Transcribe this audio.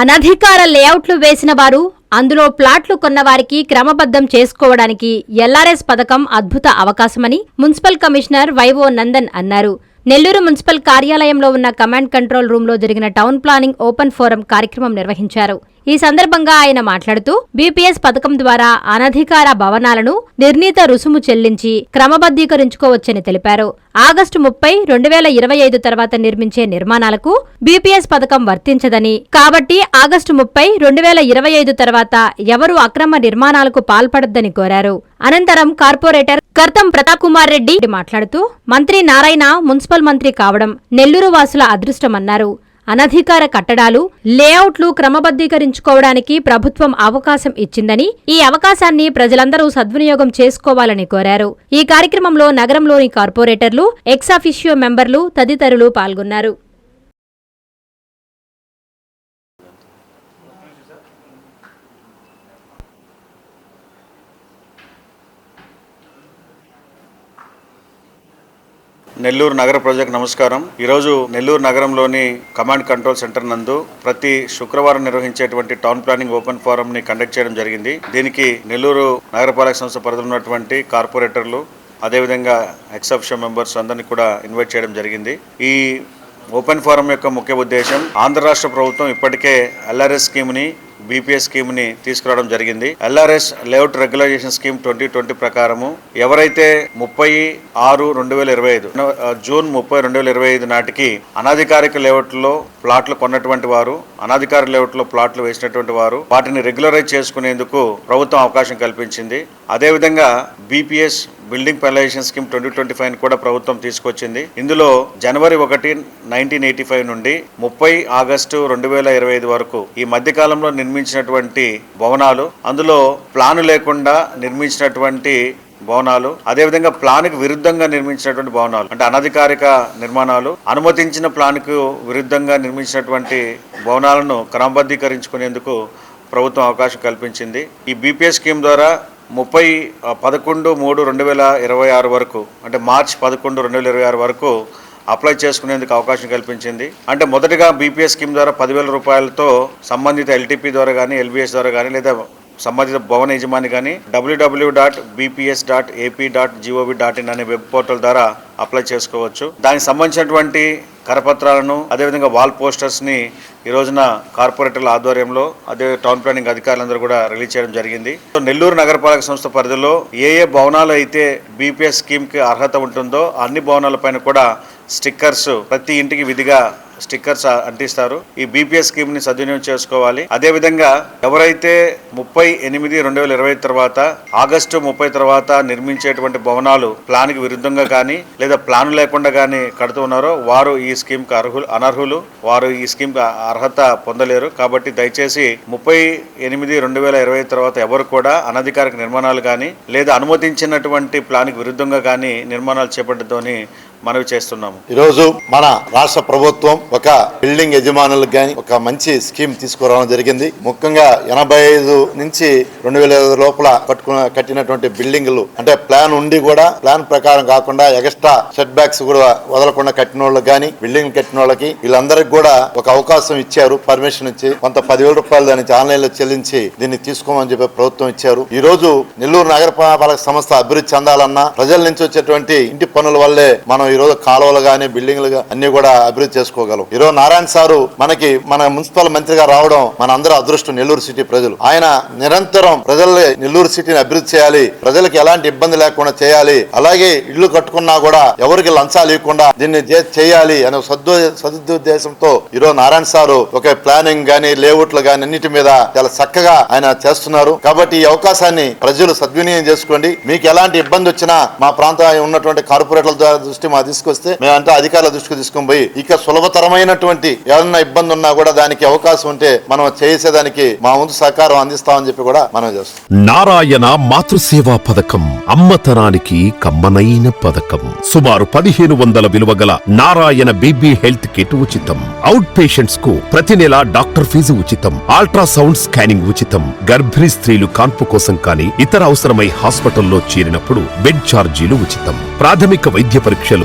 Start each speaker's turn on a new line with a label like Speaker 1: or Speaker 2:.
Speaker 1: అనధికార లేఅవుట్లు వేసిన వారు అందులో ప్లాట్లు కొన్నవారికి క్రమబద్ధం చేసుకోవడానికి ఎల్ఆర్ఎస్ పథకం అద్భుత అవకాశమని మున్సిపల్ కమిషనర్ వైవో నందన్ అన్నారు. నెల్లూరు మున్సిపల్ కార్యాలయంలో ఉన్న కమాండ్ కంట్రోల్ రూంలో జరిగిన టౌన్ ప్లానింగ్ ఓపెన్ ఫోరం కార్యక్రమం నిర్వహించారు. ఈ సందర్భంగా ఆయన మాట్లాడుతూ బీపీఎస్ పథకం ద్వారా అనధికార భవనాలను నిర్ణీత రుసుము చెల్లించి క్రమబద్ధీకరించుకోవచ్చని తెలిపారు. ఆగస్టు ముప్పై రెండు వేల ఇరవై ఐదు తర్వాత నిర్మించే నిర్మాణాలకు బీపీఎస్ పథకం వర్తించదని కాబట్టి ఆగస్టు ముప్పై రెండు వేల ఇరవై ఐదు తర్వాత ఎవరు అక్రమ నిర్మాణాలకు పాల్పడద్దని కోరారు. అనంతరం కార్పొరేటర్ కర్తం ప్రతాప్ కుమార్ రెడ్డి మాట్లాడుతూ మంత్రి నారాయణ మున్సిపల్ మంత్రి కావడం నెల్లూరు వాసుల అదృష్టమన్నారు. అనధికార కట్టడాలు లేఅవుట్లు క్రమబద్ధీకరించుకోవడానికి ప్రభుత్వం అవకాశం ఇచ్చిందని ఈ అవకాశాన్ని ప్రజలందరూ సద్వినియోగం చేసుకోవాలని కోరారు. ఈ కార్యక్రమంలో నగరంలోని కార్పొరేటర్లు ఎక్సాఫిషియో మెంబర్లు తదితరులు పాల్గొన్నారు.
Speaker 2: నెల్లూరు నగర ప్రజలకు నమస్కారం. ఈరోజు నెల్లూరు నగరంలోని కమాండ్ కంట్రోల్ సెంటర్ నందు ప్రతి శుక్రవారం నిర్వహించేటువంటి టౌన్ ప్లానింగ్ ఓపెన్ ఫోరం ని కండక్ట్ చేయడం జరిగింది. దీనికి నెల్లూరు నగరపాలక సంస్థ పరిధిలో ఉన్నటువంటి కార్పొరేటర్లు అదేవిధంగా ఎక్సెప్షన్ మెంబర్స్ అందరినీ కూడా ఇన్వైట్ చేయడం జరిగింది. ఈ ఓపెన్ ఫోరం యొక్క ముఖ్య ఉద్దేశం ఆంధ్ర రాష్ట్ర ప్రభుత్వం ఇప్పటికే ఎల్ఆర్ఎస్ స్కీమ్ని బీపీఎస్ స్కీమ్ని తీసుకురావడం జరిగింది. LRS layout regularisation scheme twenty twenty ప్రకారము ఎవరైతే ముప్పై ఆరు రెండు వేల ఇరవై ఐదు జూన్ ముప్పై రెండు వేల ఇరవై ఐదు నాటికి అనధికారిక లేఅవుట్లో ప్లాట్లు కొన్నటువంటి వారు అనధికార లేఅవుట్లో ప్లాట్లు వేసినటువంటి వారు వాటిని రెగ్యులరైజ్ చేసుకునేందుకు ప్రభుత్వం అవకాశం కల్పించింది. అదేవిధంగా BPS building penalization scheme twenty twenty five కూడా ప్రభుత్వం తీసుకొచ్చింది. ఇందులో జనవరి ఒకటి నైన్టీన్ ఎయిటీ ఫైవ్ నుండి ముప్పై ఆగస్టు రెండు వేల ఇరవై ఐదు వరకు ఈ మధ్యకాలంలో నిర్మించినటువంటి భవనాలు అందులో ప్లాను లేకుండా నిర్మించినటువంటి భవనాలు అదేవిధంగా ప్లాన్కి విరుద్ధంగా నిర్మించినటువంటి భవనాలు అంటే అనధికారిక నిర్మాణాలు అనుమతించిన ప్లాన్కు విరుద్ధంగా నిర్మించినటువంటి భవనాలను క్రమబద్ధీకరించుకునేందుకు ప్రభుత్వం అవకాశం కల్పించింది. ఈ బీపీఎస్ స్కీమ్ ద్వారా ముప్పై పదకొండు మూడు రెండు వేల ఇరవై ఆరు వరకు అంటే మార్చ్ పదకొండు రెండు వేల ఇరవై ఆరు వరకు అప్లై చేసుకునేందుకు అవకాశం కల్పించింది. అంటే మొదటగా బీపీఎస్ స్కీమ్ ద్వారా పదివేల రూపాయలతో సంబంధిత ఎల్టీపీ ద్వారా కానీ ఎల్బీఎస్ ద్వారా కానీ లేదా సంబంధిత భవన యజమాని కానీ W W dot BPS dot AP dot GOV dot in అనే వెబ్ పోర్టల్ ద్వారా అప్లై చేసుకోవచ్చు. దానికి సంబంధించినటువంటి కరపత్రాలను అదేవిధంగా వాల్ పోస్టర్స్ని ఈ రోజున కార్పొరేటర్ల ఆధ్వర్యంలో అదే టౌన్ ప్లానింగ్ అధికారులందరూ కూడా రిలీజ్ చేయడం జరిగింది. సో నెల్లూరు నగరపాలక సంస్థ పరిధిలో ఏ ఏ భవనాలు అయితే బీపీఎస్ స్కీమ్కి అర్హత ఉంటుందో అన్ని భవనాలపైన కూడా స్టిక్కర్స్ ప్రతి ఇంటికి విధిగా స్టిక్కర్స్ అంటిస్తారు. ఈ బీపీఎస్ స్కీమ్ని సద్వినియోగం చేసుకోవాలి. అదే విధంగా ఎవరైతే ముప్పై ఎనిమిది రెండు వేల ఇరవై తర్వాత ఆగస్టు ముప్పై తర్వాత నిర్మించేటువంటి భవనాలు ప్లాన్కి విరుద్ధంగా కానీ లేదా ప్లాన్ లేకుండా కానీ కడుతూ ఉన్నారో వారు ఈ స్కీమ్కి అర్హులు అనర్హులు. వారు ఈ స్కీమ్కి అర్హత పొందలేరు. కాబట్టి దయచేసి ముప్పై ఎనిమిది రెండు వేల ఇరవై తర్వాత ఎవరు కూడా అనధికారిక నిర్మాణాలు కానీ లేదా అనుమతించినటువంటి ప్లాన్కి విరుద్ధంగా కానీ నిర్మాణాలు చేపట్టడంతో మనవి చేస్తున్నాము.
Speaker 3: ఈరోజు మన రాష్ట్ర ప్రభుత్వం ఒక బిల్డింగ్ యజమానులకు గాని ఒక మంచి స్కీమ్ తీసుకురావడం జరిగింది. ముఖ్యంగా ఎనభై ఐదు నుంచి రెండు వేల ఐదు లోపల కట్టుకున్న కట్టినటువంటి బిల్డింగ్లు అంటే ప్లాన్ ఉండి కూడా ప్లాన్ ప్రకారం కాకుండా ఎక్స్ట్రా సెట్ బ్యాక్స్ కూడా వదలకుండా కట్టిన వాళ్ళకి కానీ బిల్డింగ్ కట్టిన వాళ్ళకి వీళ్ళందరికీ కూడా ఒక అవకాశం ఇచ్చారు. పర్మిషన్ ఇచ్చి కొంత పదివేల రూపాయలు దానికి ఆన్లైన్లో చెల్లించి దీన్ని తీసుకోమని చెప్పి ప్రభుత్వం ఇచ్చారు. ఈ రోజు నెల్లూరు నగరపాలక సంస్థ అభివృద్ధి చెందాలన్నా ప్రజల నుంచి వచ్చేటువంటి ఇంటి పనుల వల్లే మనం ఈ రోజు కాలువలు కానీ బిల్డింగ్లు అన్ని కూడా అభివృద్ధి చేసుకోగలం. ఈరోజు నారాయణ సారు మనకి మన మున్సిపల్ మంత్రిగా రావడం మన అందరూ అదృష్టం నెల్లూరు సిటీ ప్రజలు. ఆయన నిరంతరం ప్రజల్ని నెల్లూరు సిటీని అభివృద్ధి చేయాలి ప్రజలకు ఎలాంటి ఇబ్బంది లేకుండా చేయాలి అలాగే ఇల్లు కట్టుకున్నా కూడా ఎవరికి లంచాలు ఇవ్వకుండా దీన్ని చేయాలి అనే సద్దు సదుద్దేశంతో ఈరోజు నారాయణ సారు ఒక ప్లానింగ్ గానీ లేఅవుట్లు గానీ అన్నిటి మీద చాలా చక్కగా ఆయన చేస్తున్నారు. కాబట్టి ఈ అవకాశాన్ని ప్రజలు సద్వినియోగం చేసుకోండి. మీకు ఎలాంటి ఇబ్బంది వచ్చినా మా ప్రాంతం ఉన్నటువంటి కార్పొరేట్ల ద్వారా దృష్టి మా తీసుకొస్తే మేమంతా అధికారుల దృష్టికి తీసుకొని పోయి ఇక సులభతరమైనటువంటి ఏదన్నా ఇబ్బంది ఉన్నా కూడా దానికి అవకాశం ఉంటే మనం చేసేదానికి మా ముందు సహకారం అందిస్తామని చెప్పి కూడా మనం చేస్తాం.
Speaker 4: నారాయణ మాతృసేవా పథకం అమ్మతనానికి కమ్మనైన పథకం. సుమారు పదిహేను వందల విలువ గల నారాయణ బీబీ హెల్త్ కిట్ ఉచితం. అవుట్ పేషెంట్స్కు ప్రతి నెల డాక్టర్ ఫీజు ఉచితం. అల్ట్రాసౌండ్ స్కానింగ్ ఉచితం. గర్భిణీ స్త్రీలు కాన్పు కోసం కానీ ఇతర అవసరమై హాస్పిటల్లో చేరినప్పుడు బెడ్ ఛార్జీలు ఉచితం. ప్రాథమిక వైద్య పరీక్షలు